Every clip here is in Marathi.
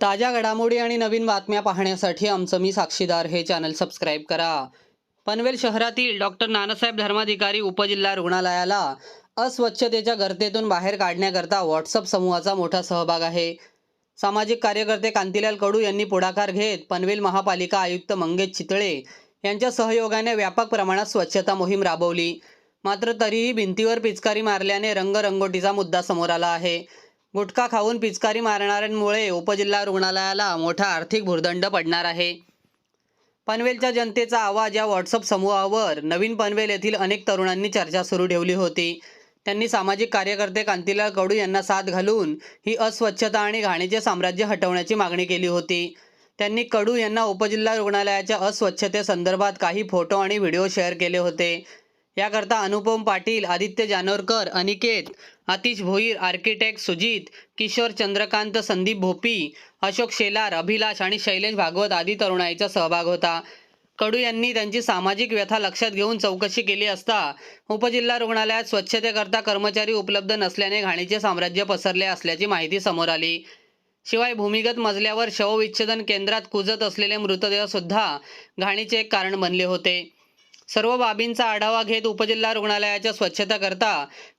ताज्या घडामोडी आणि नवीन बातम्या पाहण्यासाठी आमचं मी साक्षीदार हे चॅनल सबस्क्राईब करा. पनवेल शहरातील डॉक्टर नानासाहेब धर्माधिकारी उपजिल्हा रुग्णालयाला अस्वच्छतेच्या गर्तेतून बाहेर काढण्याकरता व्हॉट्सअप समूहाचा मोठा सहभाग आहे. सामाजिक कार्यकर्ते कांतीलाल कडू यांनी पुढाकार घेत पनवेल महापालिका आयुक्त मंगेश चितळे यांच्या सहयोगाने व्यापक प्रमाणात स्वच्छता मोहीम राबवली. मात्र तरीही भिंतीवर पिचकारी मारल्याने रंगरंगोटीचा मुद्दा समोर आला आहे. गुटखा खाऊन पिचकारी मारणाऱ्यांमुळे उपजिल्हा रुग्णालयाला मोठा आर्थिक भुर्दंड पडणार आहे. पनवेलच्या जनतेचा आवाज या व्हॉट्सअप समूहावर. नवीन पनवेल येथील अनेक तरुणांनी चर्चा सुरू ठेवली होती. त्यांनी सामाजिक कार्यकर्ते कांतीलाल कडू यांना साथ घालून ही अस्वच्छता आणि घाणीचे साम्राज्य हटवण्याची मागणी केली होती. त्यांनी कडू यांना उपजिल्हा रुग्णालयाच्या अस्वच्छतेसंदर्भात काही फोटो आणि व्हिडिओ शेअर केले होते. याकरता अनुपम पाटील आदित्य जानोरकर अनिकेत आतिश भोईर आर्किटेक्ट सुजित किशोर चंद्रकांत संदीप भोपी अशोक शेलार अभिलाष आणि शैलेश भागवत आदी तरुणाईचा सहभाग होता. कडू यांनी त्यांची सामाजिक व्यथा लक्षात घेऊन चौकशी केली असता उपजिल्हा रुग्णालयात स्वच्छतेकरता कर्मचारी उपलब्ध नसल्याने घाणीचे साम्राज्य पसरले असल्याची माहिती समोर आली. शिवाय भूमिगत मजल्यावर शवविच्छेदन केंद्रात कुजत असलेले मृतदेह सुद्धा घाणीचे एक कारण बनले होते. सर्व बाबींचा आढावा घेत उपजिल्हा रुग्णालयाच्या स्वच्छताकरता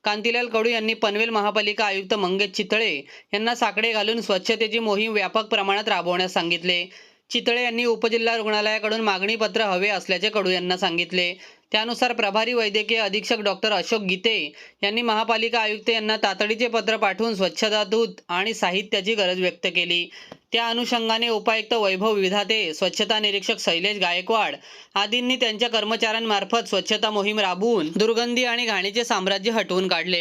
कांतीलाल कडू यांनी पनवेल महापालिका आयुक्त मंगेश चितळे यांना साकडे घालून स्वच्छतेची मोहीम व्यापक प्रमाणात राबवण्यास सांगितले. चितळे यांनी उपजिल्हा रुग्णालयाकडून मागणीपत्र हवे असल्याचे कडू यांना सांगितले. त्यानुसार प्रभारी वैद्यकीय अधीक्षक डॉक्टर अशोक गीते यांनी महापालिका आयुक्त यांना तातडीचे पत्र पाठवून स्वच्छता दूत आणि साहित्याची गरज व्यक्त केली. त्या अनुषंगाने उपायुक्त वैभव विधाते स्वच्छता निरीक्षक शैलेश गायकवाड आदींनी त्यांच्या कर्मचाऱ्यांमार्फत स्वच्छता मोहीम राबवून दुर्गंधी आणि घाणीचे साम्राज्य हटवून काढले.